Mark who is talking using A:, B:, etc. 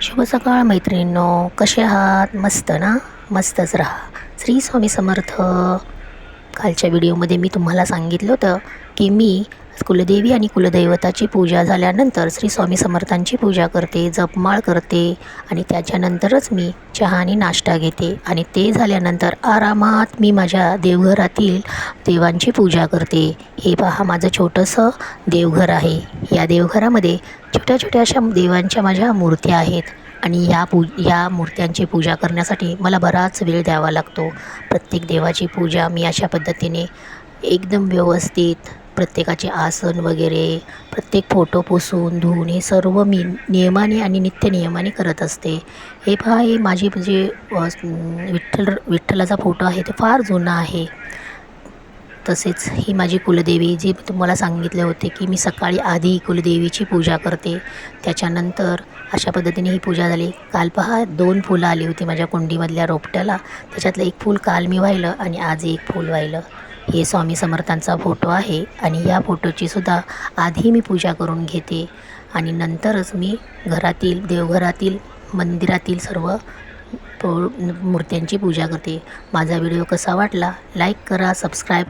A: शुभ सकाळ मैत्रिणींनो कसे आहात? मस्त ना? मस्तच राहा. श्री स्वामी समर्थ. कालच्या व्हिडिओमध्ये मी तुम्हाला सांगितलं होतं की मी कुलदेवी आणि कुलदैवताची पूजा झाल्यानंतर श्री स्वामी समर्थांची पूजा करते जपमाळ करते आणि त्याच्यानंतरच मी चहा आणि नाश्ता घेते. आणि ते झाल्यानंतर आरामात मी माझ्या देवघरातील देवांची पूजा करते. हे पहा माझं छोटंसं देवघर आहे. या देवघरामध्ये छोट्या छोट्या अशा देवांच्या माझ्या मूर्त्या आहेत आणि या पू या मूर्त्यांची पूजा करण्यासाठी मला बराच वेळ द्यावा लागतो. प्रत्येक देवाची पूजा मी अशा पद्धतीने एकदम व्यवस्थित प्रत्येकाचे आसन वगैरे प्रत्येक फोटो पुसून धुवून हे सर्व मी नियमाने आणि नित्य नियमाने करत असते. हे पहा हे माझी जे विठ्ठल विठ्ठलाचा फोटो आहे तो फार जुना आहे. तसेच ही माझी कुलदेवी जी तुम्हाला सांगितले होते की मी सकाळी आधी कुलदेवीची पूजा करते. त्याच्यानंतर अशा पद्धतीने ही पूजा झाली. काल पहा दोन फुलं आली होती माझ्या कुंडीमधल्या रोपट्याला. त्याच्यातलं एक फूल काल मी वाहिलं आणि आज एक फूल वाहिलं हे स्वामी समर्थांचा फोटो आहे आणि या फोटोची सुद्धा आधी मी पूजा करून घेते. आणि नंतरच मी घरातील देवघरातील मंदिरातील सर्व मूर्त्यांची पूजा करते. माझा व्हिडिओ कसा वाटला? लाईक करा सबस्क्राईब